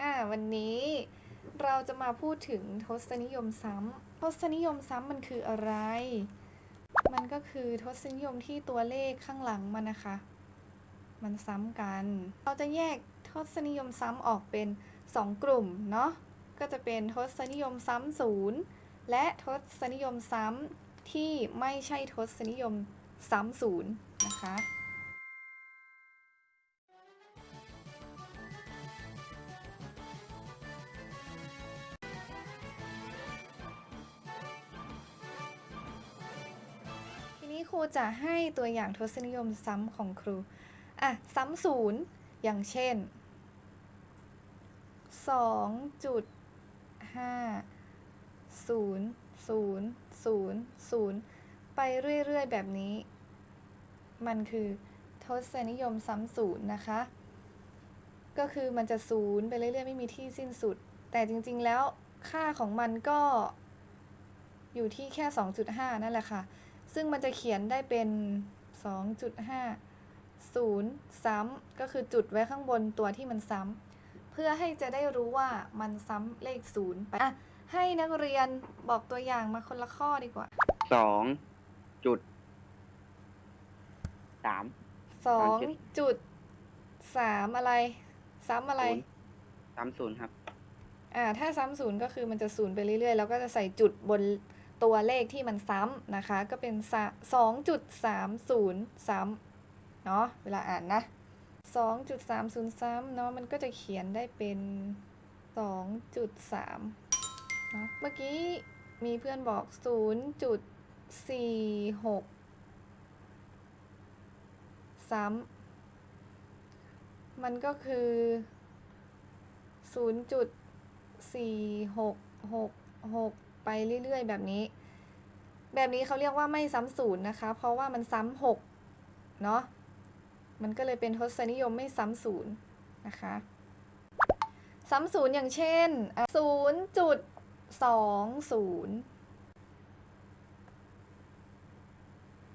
อ่าวันนี้เราจะมาพูดถึงทศนิยมซ้ำทศนิยมซ้ำมันคืออะไร มันก็คือทศนิยมที่ตัวเลขข้างหลังมันนะคะ มันซ้ำกัน เราจะแยกทศนิยมซ้ำออกเป็น 2 กลุ่มเนาะ ก็จะเป็นทศนิยมซ้ำศูนย์และทศนิยมซ้ำที่ไม่ใช่ทศนิยมซ้ำศูนย์ นะคะ ทีนี้ครูจะให้ตัวอย่างทศนิยมซ้ำของครู อะ ซ้ำศูนย์อย่างเช่น 2.5 0 0 0 0 ไปเรื่อย ๆ แบบนี้ มันคือทศนิยมซ้ำศูนย์นะคะ ก็คือมันจะศูนย์ไปเรื่อยๆไม่มีที่สิ้นสุด แต่จริงๆแล้วค่าของมันก็ อยู่ที่แค่ 2.5 นั่นแหละค่ะ ซึ่งมันจะเขียนได้เป็น 2.5 0ซ้ำก็คือจุดไว้ข้างบนตัวที่มันซ้ำเพื่อให้จะได้รู้ว่ามันซ้ำเลขศูนย์ไปอะให้นักเรียนบอกตัวอย่างมาคนละข้อดีกว่าสองจุด สาม2จุด3อะไร ซ้ำอะไรศูนย์สามศูนย์ครับ อ่า ถ้าซ้ำศูนย์ก็คือมันจะศูนย์ไปเรื่อยๆ แล้วก็จะใส่จุดบนตัวเลขที่มันซ้ำนะคะ ก็เป็นสองจุดสามศูนย์ซ้ำเนาะ เวลาอ่านนะสองจุดสามศูนย์ซ้ำเนาะ มันก็จะเขียนได้เป็นสองจุดสามเนาะ เมื่อกี้มีเพื่อนบอกศูนย์จุดสี่หก ซ้ำมันก็คือ 0.4666 ไปเรื่อยๆ แบบนี้ แบบนี้เขาเรียกว่าไม่ซ้ำศูนย์นะคะ เพราะว่ามันซ้ำ6เนาะ มันก็เลยเป็นทศนิยมไม่ซ้ำศูนย์นะคะ ซ้ำศูนย์อย่างเช่นอะ0.20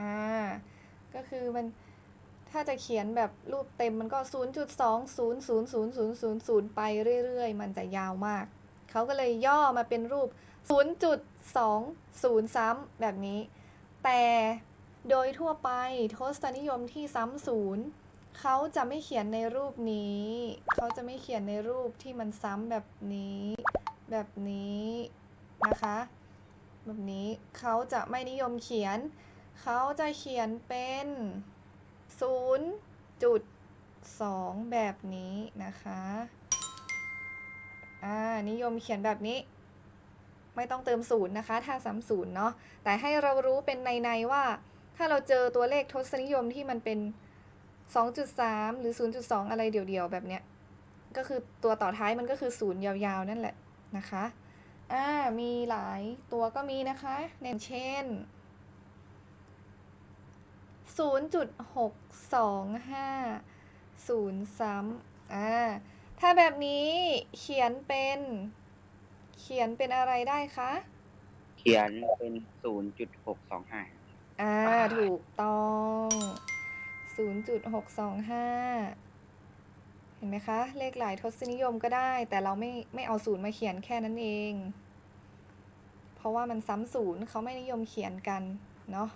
อ่า ก็คือมัน ถ้าจะเขียนแบบรูปเต็มมันก็ 0.2000000 ไปเรื่อยๆ มันจะยาวมาก เขาก็เลยย่อมาเป็นรูป 0.20 ซ้ำแบบนี้ แต่โดยทั่วไปทศนิยมที่ซ้ำศูนย์เขาจะไม่เขียนในรูปนี้ เขาจะไม่เขียนในรูปที่มันซ้ำแบบนี้ แบบนี้นะคะ แบบนี้เขาจะไม่นิยมเขียน เขาจะเขียนเป็น 0.2 แบบนี้นะคะอ่านิยมเขียนแบบนี้ ไม่ต้องเติมศูนย์นะคะ ถ้าซ้ำศูนย์เนาะแต่ให้เรารู้เป็นใน ๆ ว่า ถ้าเราเจอตัวเลขทศนิยมที่มันเป็น 2.3 หรือ 0.2 อะไรเดี่ยวๆ แบบเนี้ยก็คือตัวต่อท้ายมันก็คือศูนย์ยาวๆ นั่นแหละนะคะอ่ามีหลายตัวก็มีนะคะเช่น อย่างเช่น0.625ซ้ำอ่าถ้าแบบนี้เขียนเป็น เขียนเป็นอะไรได้คะ เขียนเป็นศูนย์จุดหกสองห้าอ่าอ่าถูกต้อง0.625เห็นไหมคะ เลขหลายทศนิยมก็ได้ แต่เราไม่ไม่เอาศูนย์มาเขียนแค่นั้นเอง เพราะว่ามันซ้ำศูนย์เขาไม่นิยมเขียนกัน เนาะ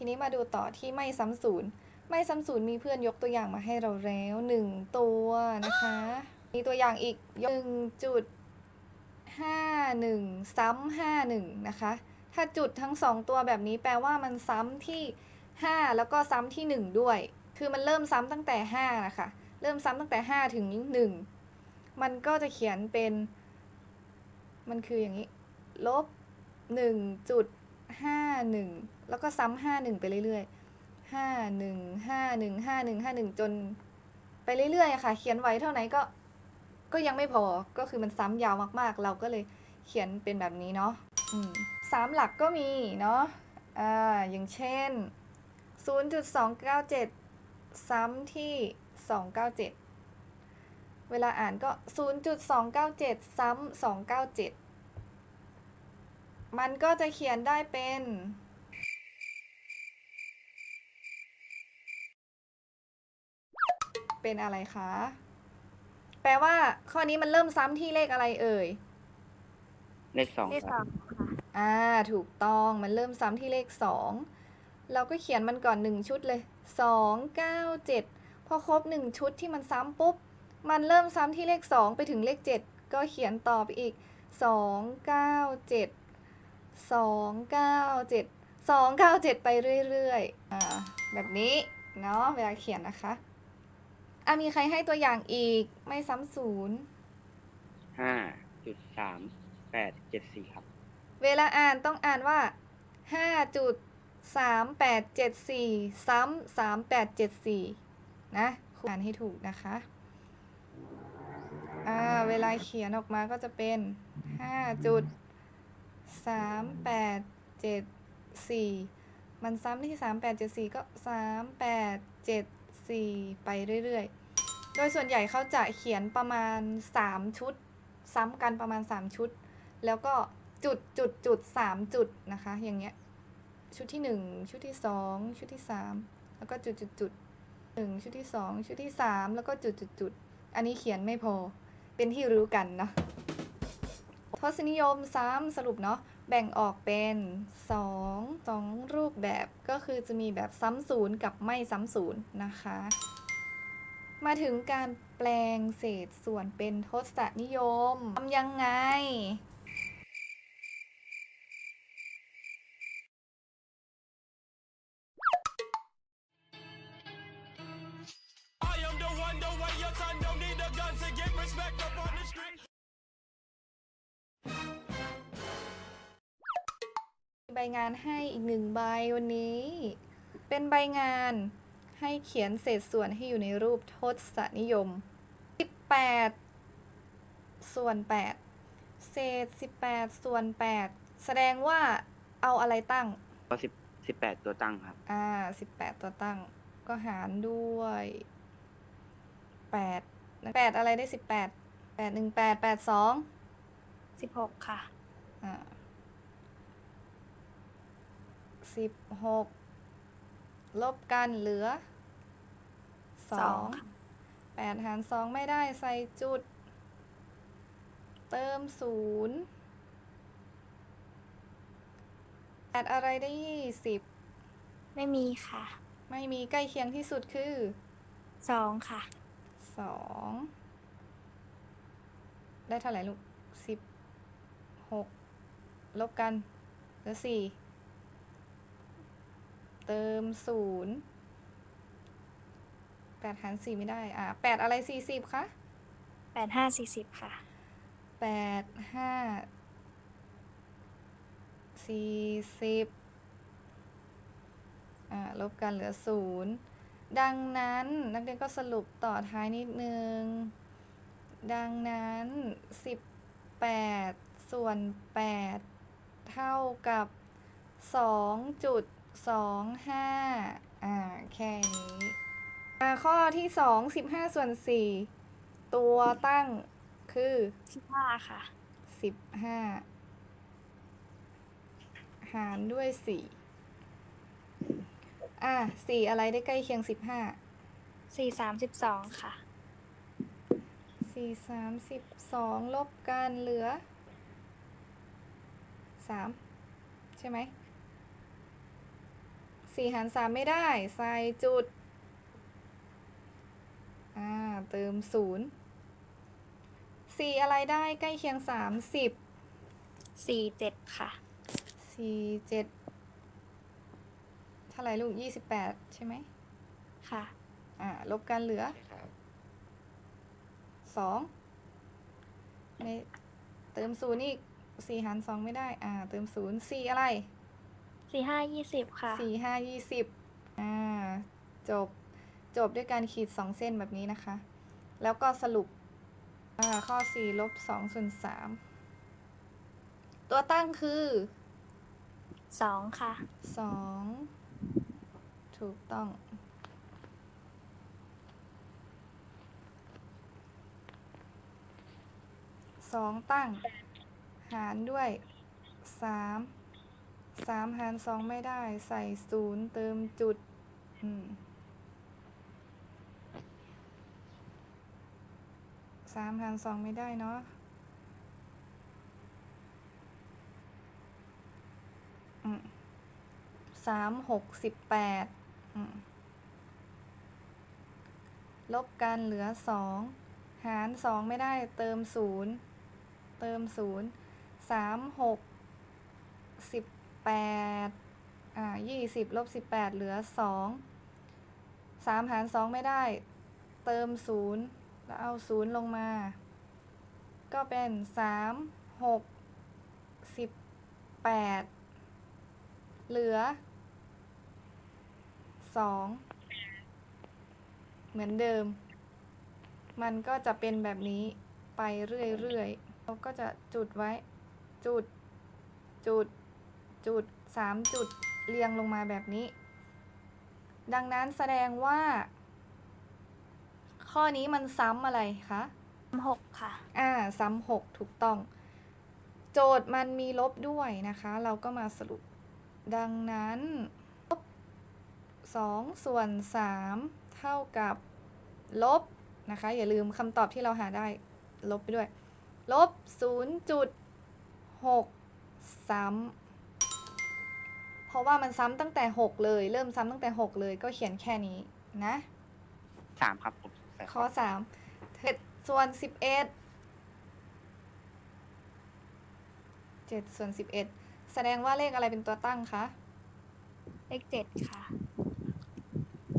ทีนี้มาดูต่อที่ไม่ซ้ำศูนย์ ไม่ซ้ำศูนย์มีเพื่อนยกตัวอย่างมาให้เราแล้วหนึ่งตัวนะคะ มีตัวอย่างอีกหนึ่งจุดห้าหนึ่งซ้ำห้าหนึ่งนะคะ ถ้าจุดทั้งสองตัวแบบนี้แปลว่ามันซ้ำที่ห้าแล้วก็ซ้ำที่หนึ่งด้วย คือมันเริ่มซ้ำตั้งแต่ห้านะคะ เริ่มซ้ำตั้งแต่ห้าถึงหนึ่งมันก็จะเขียนเป็น มันคืออย่างนี้ ลบหนึ่งจุด ห้าหนึ่งแล้วก็ซ้ำห้าหนึ่งไปเรื่อยๆห้าหนึ่งห้าหนึ่งห้าหนึ่งห้าหนึ่งจนไปเรื่อยๆค่ะ เขียนไว้เท่าไหนก็ก็ยังไม่พอก็คือมันซ้ำยาวมากๆ เราก็เลยเขียนเป็นแบบนี้เนาะสามหลักก็มีเนาะอ่าอย่างเช่น 0.297 ซ้ำที่ 297 เวลาอ่านก็ 0.297 ซ้ำ297 มันก็จะเขียนได้เป็น เป็นอะไรคะ แปลว่า ข้อนี้มันเริ่มซ้ำที่เลขอะไรเอ่ย เลขสองเลขคสรัอบ งค่ะอ่า ถูกต้อง มันเริ่มซ้ำที่เลขสอง เราก็เขียนมันก่อนหนึ่งชุดเลยสองเก้าเจ็ดพอครบหนึ่งชุดที่มันซ้ำปุ๊บ มันเริ่มซ้ำที่เลขสองไปถึงเลขเจ็ดก็เขียนต่อไปอีกสองเก้าเจ็ด สองเก้าเจ็ดสองเก้าเจ็ดไปเรื่อยๆอ่าแบบนี้เนาะเวลาเขียนนะคะอะมีใครให้ตัวอย่างอีกไม่ซ้ำศูนย์ห้าจุดสามแปดเจ็ดสี่ครับ เวลาอ่านต้องอ่านว่าห้าจุดสามแปดเจ็ดสี่ซ้ำสามแปดเจ็ดสี่นะครูอ่านให้ถูกนะคะอ่าเวลาเขียนออกมาก็จะเป็นห้าจุด สามแปดเจ็ดสี่มันซ้ำที่สามแปดเจ็ดสี่ก็สามแปดเจ็ดสี่ไปเรื่อยๆ โดยส่วนใหญ่เขาจะเขียนประมาณสามชุด ซ้ำกันประมาณสามชุด แล้วก็จุดจุดจุดสามจุดนะคะ อย่างเงี้ย ชุดที่หนึ่งชุดที่สองชุดที่สามแล้วก็จุดจุดจุดหนึ่งชุดที่สองชุดที่สามแล้วก็จุดจุดจุดอันนี้เขียนไม่พอ เป็นที่รู้กันเนาะ ทศนิยมซ้ำสรุปเนาะแบ่งออกเป็นสองสองรูปแบบก็คือจะมีแบบซ้ำศูนย์กับไม่ซ้ำศูนย์นะคะ มาถึงการแปลงเศษส่วนเป็นทศนิยมทำยังไง บงานให้อีกหนึ่งใบวันนี้ เป็นใบงานให้เขียนเศษส่วนให้อยู่ในรูปทศนิยม 18 ส่วน 8 เศษ 18 ส่วน 8 แสดงว่าเอาอะไรตั้งก็สิบสิบแปดตัวตั้งครับ อ่า 18 ตัวตั้ง ก็หารด้วย 8 8 อะไรได้ 18 8 1 8 8 2สิบหกค่ะ อ่า สิบหกลบกันเหลือสสอองงค่ะแปดหารสองไม่ได้ใส่จุด เติมศูนย์แปดอะไรได้ยี่สิบไม่มีค่ะไม่มีใกล้เคียงที่สุดคือสองค่ะสองได้เท่าไหร่ลูกสิบหกลบกันเหลือสี่ เติมศูนย์แปดหารสี่ไม่ได้ อะแปดอะไรสี่สิบคะแปดห้าสี่สิบค่ะ แปดห้าสี่สิบอ่าลบกันเหลือศูนย์ดังนั้นนักเรียนก็สรุปต่อท้ายนิดนึง ดังนั้นสิบแปดส่วนแปดเท่ากับสองจุด สองห้าอ่า แค่นี้อ่าข้อที่สองสิบห้าส่วนสี่ตัวตั้งคือสิบห้าค่ะสิบห้าหารด้วยสี่อะสี่อะไรได้ใกล้เคียงสิบห้าสี่สามสิบสองค่ะสี่สามสิบสองลบกันเหลือสามใช่ไหม สี่หารสามไม่ได้ ใส่จุด อ่า เติมศูนย์สี่อะไรได้ใกล้เคียงสามสิบสี่เจ็ดค่ะสี่เจ็ดเท่าไหร่ลูกยี่สิบแปดใช่ไหม ค่ะ อ่า ลบกันเหลือ ครับสองไม่เติมศูนย์อีกสี่หารสองไม่ได้ อ่า เติมศูนย์สี่อะไร สี่ห้ายี่สิบค่ะ สี่ห้ายี่สิบอ่าจบจบด้วยการขีดสองเส้นแบบนี้นะคะ แล้วก็สรุปอ่าข้อสี่ลบสองส่วนสามตัวตั้งคือสองค่ะ สองถูกต้อง สองตั้ง หารด้วยสาม สามหารสองไม่ได้ ใส่ศูนย์เติมจุด อืมสามหารสองไม่ได้เนาะสามหกสิบแปดลบกันเหลือสองหารสองไม่ได้เติมศูนย์เติมศูนย์สามหกสิบ แปดอ่ายี่สิบลบสิบแปดเหลือสองสามหารสองไม่ได้ เติมศูนย์แล้วเอาศูนย์ลงมา ก็เป็นสามหกสิบแปดเหลือสองเหมือนเดิม มันก็จะเป็นแบบนี้ไปเรื่อยๆเราก็จะจุดไว้ จุด จุด จุดสามจุดเรียงลงมาแบบนี้ ดังนั้นแสดงว่า ข้อนี้มันซ้ำอะไรคะหกค่ะ อ่า ซ้ำหกถูกต้อง โจทย์มันมีลบด้วยนะคะ เราก็มาสรุป ดังนั้นลบสองส่วนสามเท่ากับลบนะคะ อย่าลืมคำตอบที่เราหาได้ ลบไปด้วย ลบศูนย์จุดหกซ้ำเพ ราะว่ามันซ้ำตั้งแต่หกเลย เริ่มซ้ำตั้งแต่หกเลยก็เขียนแค่นี้นะ สามครับผมใส่ข้อสามเจ็ดส่วนสิบเอ็ดเจ็ดส่วนสิบเอ็ดแสดงว่าเลขอะไรเป็นตัวตั้งคะเลขเจ็ดค่ะ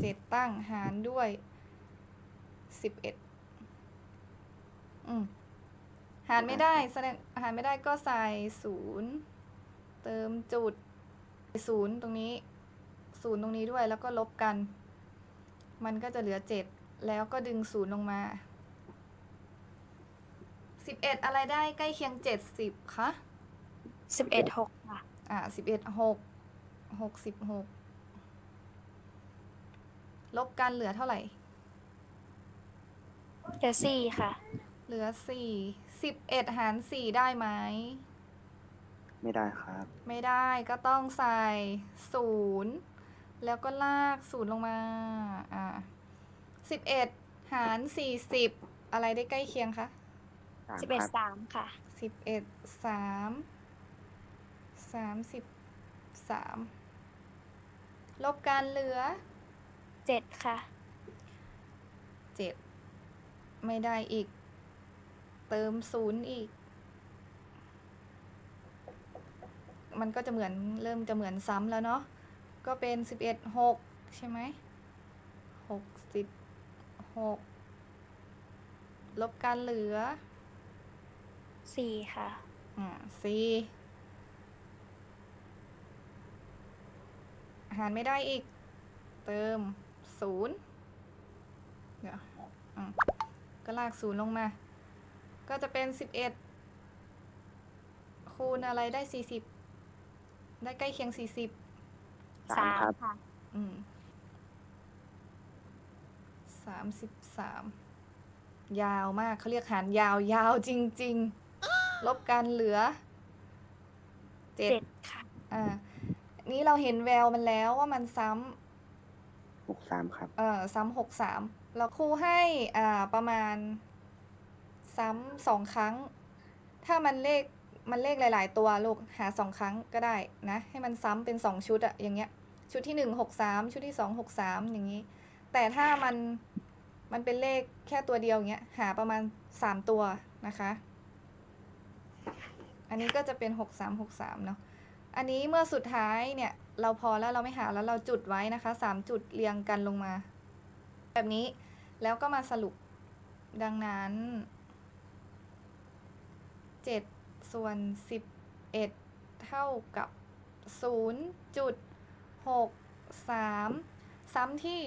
เจ็ดตั้งหารด้วยสิบเอ็ดอืมหารไม่ได้แสดงหารไม่ได้ก็ใส่ศูนย์เติมจุด ศูนย์ตรงนี้ศูนย์ตรงนี้ด้วยแล้วก็ลบกัน มันก็จะเหลือเจ็ดแล้วก็ดึงศูนย์ลงมาสิบเอ็ดอะไรได้ใกล้เคียงเจ็ดสิบคะสิบเอ็ดหกค่ะอ่าสิบเอ็ดหกหกสิบหกลบกันเหลือเท่าไหร่ เหลือสี่ค่ะ เหลือสี่สิบเอ็ดหารสี่ได้ไหม ไม่ได้ครับ ไม่ได้ก็ต้องใส่ศูนย์แล้วก็ลากศูนย์ลงมา อ่าสิบเอ็ดหารสี่สิบอะไรได้ใกล้เคียงคะสามสิบเอ็ดครับสามค่ะ สิบเอ็ดสามสามสิบสามลบกันเหลือเจ็ดค่ะ เจ็ดไม่ได้อีก เติมศูนย์อีก มันก็จะเหมือนเริ่มจะเหมือนซ้ำแล้วเนาะก็เป็นสิบเอ็ดหกใช่ไหมหกสิบหกลบกันเหลือสี่ค่ะ อ่าสี่หารไม่ได้อีก เติมศูนย์เดี๋ยวอะก็ลากศูนย์ลงมา ก็จะเป็นสิบเอ็ดคูณอะไรได้สี่สิบ ได้ใกล้เคียงสี่สิบสามครับ ค่ะ อืมสามสิบสามยาวมากเขาเรียกหารยาวยาวจริง ๆ ลบกันเหลือเจ็ดเจ็ดค่ะอ่านี้เราเห็นแววมันแล้วว่ามันซ้ำหกสามครับเอ่อซ้ำหกสามเราครูให้อ่าประมาณซ้ำสองครั้ง ถ้ามันเลข มันเลขหลาย ๆ ตัวลูกหาสองครั้งก็ได้นะ ให้มันซ้ำเป็นสองชุดอะอย่างเงี้ย ชุดที่หนึ่งหกสามชุดที่สองหกสามอย่างนี้ แต่ถ้ามันมันเป็นเลขแค่ตัวเดียวเงี้ยหาประมาณสามตัวนะคะ อันนี้ก็จะเป็นหกสามหกสามเนาะอันนี้เมื่อสุดท้ายเนี่ยเราพอแล้วเราไม่หาแล้วเราจุดไว้นะคะสามจุดเรียงกันลงมา แบบนี้แล้วก็มาสรุปดังนั้นเจ็ด ส่วนสิบเอ็ดเท่ากับศูนย์จุดหกสามซ้ำที่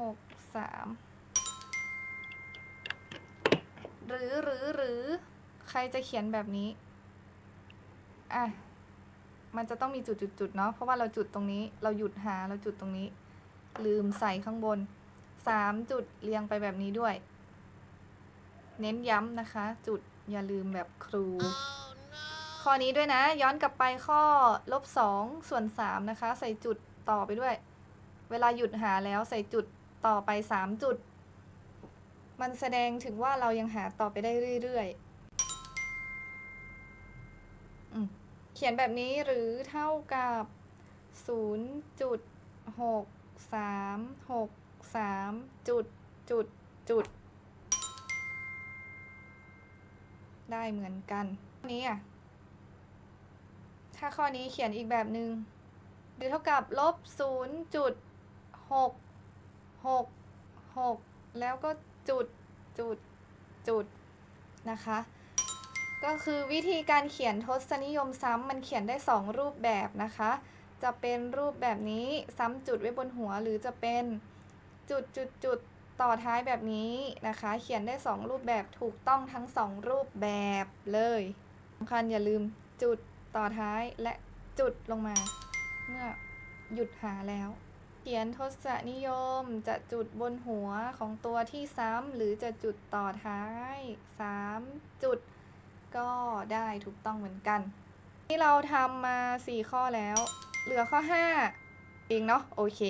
หกสามหรือหรือหรือใครจะเขียนแบบนี้ อะ มันจะต้องมีจุดจุดจุดเนาะ เพราะว่าเราจุดตรงนี้ เราหยุดหา เราจุดตรงนี้ ลืมใส่ข้างบนสามจุดเรียงไปแบบนี้ด้วย เน้นย้ำนะคะ จุด อย่าลืมแบบครู ข้อนี้ด้วยนะ ย้อนกลับไปข้อลบสองส่วนสามนะคะ ใส่จุดต่อไปด้วย เวลาหยุดหาแล้วใส่จุดต่อไปสามจุด มันแสดงถึงว่าเรายังหาต่อไปได้เรื่อยๆอืมเขียนแบบนี้หรือเท่ากับ0.6363จุดจุดจุด ได้เหมือนกันข้อนี้อะถ้าข้อนี้เขียนอีกแบบหนึง่งหรือเท่ากับลบ0.666 แล้วก็จุดจุดจุดนะคะ ก็คือวิธีการเขียนทศนิยมซ้ำมันเขียนได้ 2 รูปแบบนะคะ จะเป็นรูปแบบนี้ซ้ำจุดไว้บนหัวหรือจะเป็นจุดจุดจุด ต่อท้ายแบบนี้นะคะ เขียนได้ 2 รูปแบบถูกต้องทั้ง 2 รูปแบบเลยสำคัญอย่าลืมจุดต่อท้ายและจุดลงมา เมื่อหยุดหาแล้ว เขียนทศนิยมจะจุดบนหัวของตัวที่ซ้ำหรือจะจุดต่อท้าย 3 จุด ก็ได้ถูกต้องเหมือนกัน ที่เราทำมา 4 ข้อแล้ว เหลือข้อ 5 เองเนาะโอเค